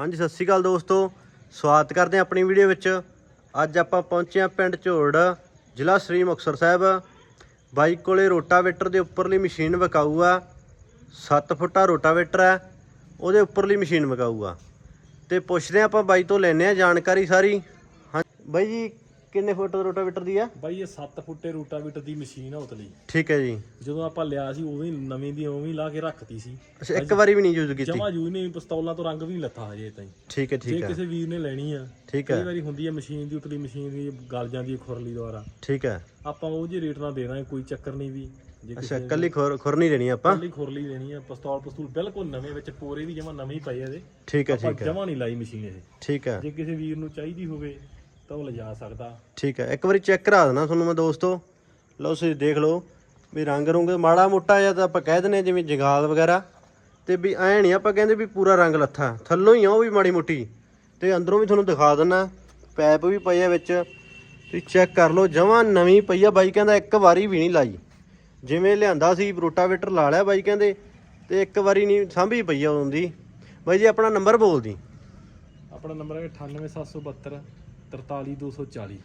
ਹਾਂਜੀ, ਸਤਿ ਸ਼੍ਰੀ ਅਕਾਲ ਦੋਸਤੋ। ਸਵਾਗਤ ਕਰਦੇ ਹਾਂ ਆਪਣੀ ਵੀਡੀਓ ਵਿੱਚ। ਅੱਜ ਆਪਾਂ ਪਹੁੰਚੇ ਹਾਂ ਪਿੰਡ ਝੋੜ ਜ਼ਿਲ੍ਹਾ ਸ੍ਰੀ ਮੁਕਤਸਰ ਸਾਹਿਬ। ਬਾਈਕ ਕੋਲੇ ਰੋਟਾਵੇਟਰ ਦੇ ਉੱਪਰਲੀ ਮਸ਼ੀਨ ਵਿਕਾਊ ਆ। 7 ਫੁੱਟਾ ਰੋਟਾਵੇਟਰ ਹੈ ਉਹਦੇ ਉੱਪਰਲੀ ਮਸ਼ੀਨ ਵਿਕਾਊ ਆ। ਤੇ ਪੁੱਛਦੇ ਹਾਂ ਆਪਾਂ ਬਾਈ ਤੋਂ ਲੈਨੇ ਆ ਜਾਣਕਾਰੀ ਸਾਰੀ। ਹਾਂ ਬਾਈ ਜੀ ਕਿੰਨੇ ਫੁੱਟ ਦਾ ਰੋਟਾਵੇਟਰ ਦੀ ਆ? ਬਾਈ ਇਹ 7 ਫੁੱਟੇ ਰੂਟਾਵੀਟਰ ਦੀ ਮਸ਼ੀਨ ਆ ਉਤਲੀ। ਠੀਕ ਹੈ ਜੀ। ਜਦੋਂ ਆਪਾਂ ਲਿਆ ਸੀ ਉਦੋਂ ਹੀ ਨਵੀਂ ਦੀ ਉਵੇਂ ਹੀ ਲਾ ਕੇ ਰੱਖਤੀ ਸੀ। ਅੱਛਾ ਇੱਕ ਵਾਰੀ ਵੀ ਨਹੀਂ ਯੂਜ਼ ਕੀਤੀ? ਜਮਾ ਯੂਜ਼ ਨਹੀਂ ਪਿਸਤੌਲਾਂ ਤੋਂ ਰੰਗ ਵੀ ਨਹੀਂ ਲੱਥਾ ਹਜੇ ਤਾਈਂ। ਠੀਕ ਹੈ ਜੇ ਠੀਕ ਹੈ। ਕਿਸੇ ਵੀਰ ਨੇ ਲੈਣੀ ਆ ਠੀਕ ਕਈ ਹੈ। ਵਾਰੀ ਹੁੰਦੀ ਹੈ ਮਸ਼ੀਨ ਦੀ ਉਤਲੀ ਮਸ਼ੀਨ ਦੀ ਗਲ ਜਾਂਦੀ ਹੈ ਖੁਰਲੀ ਦੁਆਰਾ। ਠੀਕ ਹੈ। ਆਪਾਂ ਉਹ ਜੇ ਰੇਟ ਨਾਲ ਦੇ ਦਾਂਗੇ ਕੋਈ ਚੱਕਰ ਨਹੀਂ ਵੀ। ਜੇ ਅੱਛਾ ਕੱਲੀ ਖੁਰ ਖੁਰ ਨਹੀਂ ਦੇਣੀ ਆਪਾਂ? ਕੱਲੀ ਖੁਰਲੀ ਲੈਣੀ ਆ ਪਿਸਤੌਲ ਪਿਸਤੂਲ ਬਿਲਕੁਲ ਨਵੇਂ ਵਿੱਚ ਪੋਰੇ ਵੀ ਜਮਾ ਨਵੇਂ ਹੀ ਪਏ ਆ ਇਹਦੇ। ਠੀਕ ਹੈ ਠੀਕ ਹੈ। ਜਮਾ ਨਹੀਂ ਲਾਈ ਮਸ਼ੀਨ ਇਹ। ਠੀਕ ਹੈ। ਜੇ ਕਿਸੇ ਵੀਰ ਨੂੰ ਚਾਹੀਦੀ ਹੋਵੇ ਤਾਂ ਉਹ ਲਿਜਾ ਸਕਦਾ। ਠੀਕ ਹੈ ਇੱਕ ਵਾਰੀ ਚੈੱਕ ਕਰਾ ਦੇਣਾ ਤੁਹਾਨੂੰ ਮੈਂ ਦੋਸਤੋ। ਲਓ ਤੁਸੀਂ ਦੇਖ ਲਓ ਵੀ ਰੰਗ ਰੁੰਗ ਮਾੜਾ ਮੋਟਾ ਜਾਂ ਤਾਂ ਆਪਾਂ ਕਹਿ ਹਾਂ ਜਿਵੇਂ ਜੰਗਾਲ ਵਗੈਰਾ। ਤੇ ਵੀ ਐ ਨਹੀਂ ਆਪਾਂ ਕਹਿੰਦੇ ਵੀ ਪੂਰਾ ਰੰਗ ਲੱਥਾ। ਥੱਲੋਂ ਹੀ ਆ ਉਹ ਵੀ ਮਾੜੀ ਮੋਟੀ। ਤੇ ਅੰਦਰੋਂ ਵੀ ਤੁਹਾਨੂੰ ਦਿਖਾ ਦਿੰਨਾ ਪੈਪ ਵੀ ਪਈ ਆ ਵਿੱਚ। ਤੁਸੀਂ ਚੈੱਕ ਕਰ ਲਓ ਜਮਾਂ ਨਵੀਂ ਪਈ ਆ। ਬਾਈ ਕਹਿੰਦਾ ਇੱਕ ਵਾਰੀ ਵੀ ਨਹੀਂ ਲਾਈ। ਜਿਵੇਂ ਲਿਆਂਦਾ ਸੀ ਰੋਟਾਵੇਟਰ ਲਾ ਲਿਆ ਬਾਈ ਕਹਿੰਦੇ ਤੇ ਇੱਕ ਵਾਰੀ ਨਹੀਂ ਸਾਂਭੀ ਪਈ ਆ ਉਦੋਂ ਦੀ ਬਾਈ ਜੀ ਆਪਣਾ ਨੰਬਰ ਬੋਲ ਦੀ। ਆਪਣਾ ਨੰਬਰ ਹੈ 98772 43240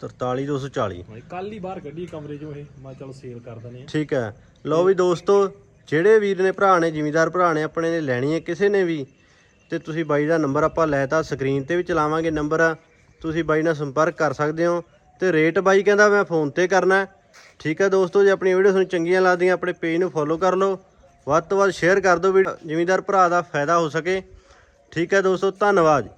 43240 ਹਾਂ ਕੱਲ ਹੀ ਬਾਹਰ ਕੱਢੀ ਕਮਰੇ ਚੋਂ ਇਹ। ਮੈਂ ਚਲੋ ਸੇਲ ਕਰ ਦਨੇ ਆ ਠੀਕ ਹੈ। ਲਓ ਵੀ ਦੋਸਤੋ ਜਿਹੜੇ ਵੀਰ ਨੇ ਭਰਾ ਨੇ ਜ਼ਿਮੀਦਾਰ ਭਰਾ ਨੇ ਆਪਣੇ ਨੇ ਲੈਣੀ ਹੈ ਕਿਸੇ ਨੇ ਵੀ ਤੇ ਤੁਸੀਂ ਬਾਈ ਦਾ ਨੰਬਰ ਆਪਾਂ ਲੈਤਾ ਸਕਰੀਨ ਤੇ ਵੀ ਚਲਾਵਾਂਗੇ ਨੰਬਰ। ਤੁਸੀਂ ਬਾਈ ਨਾਲ ਸੰਪਰਕ ਕਰ ਸਕਦੇ ਹੋ ਤੇ ਰੇਟ ਬਾਈ ਕਹਿੰਦਾ ਮੈਂ ਫੋਨ ਤੇ ਕਰਨਾ। ਠੀਕ ਹੈ ਦੋਸਤੋ ਜੇ ਆਪਣੀ ਵੀਡੀਓ ਤੁਹਾਨੂੰ ਚੰਗੀਆਂ ਲੱਗਦੀਆਂ ਆਪਣੇ ਪੇਜ ਨੂੰ ਫੋਲੋ ਕਰ ਲਓ। ਵੱਧ ਤੋਂ ਵੱਧ ਸ਼ੇਅਰ ਕਰ ਦਿਓ ਵੀ ਜ਼ਿਮੀਦਾਰ ਭਰਾ ਦਾ ਫਾਇਦਾ ਹੋ ਸਕੇ। ਠੀਕ ਹੈ ਦੋਸਤੋ ਧੰਨਵਾਦ।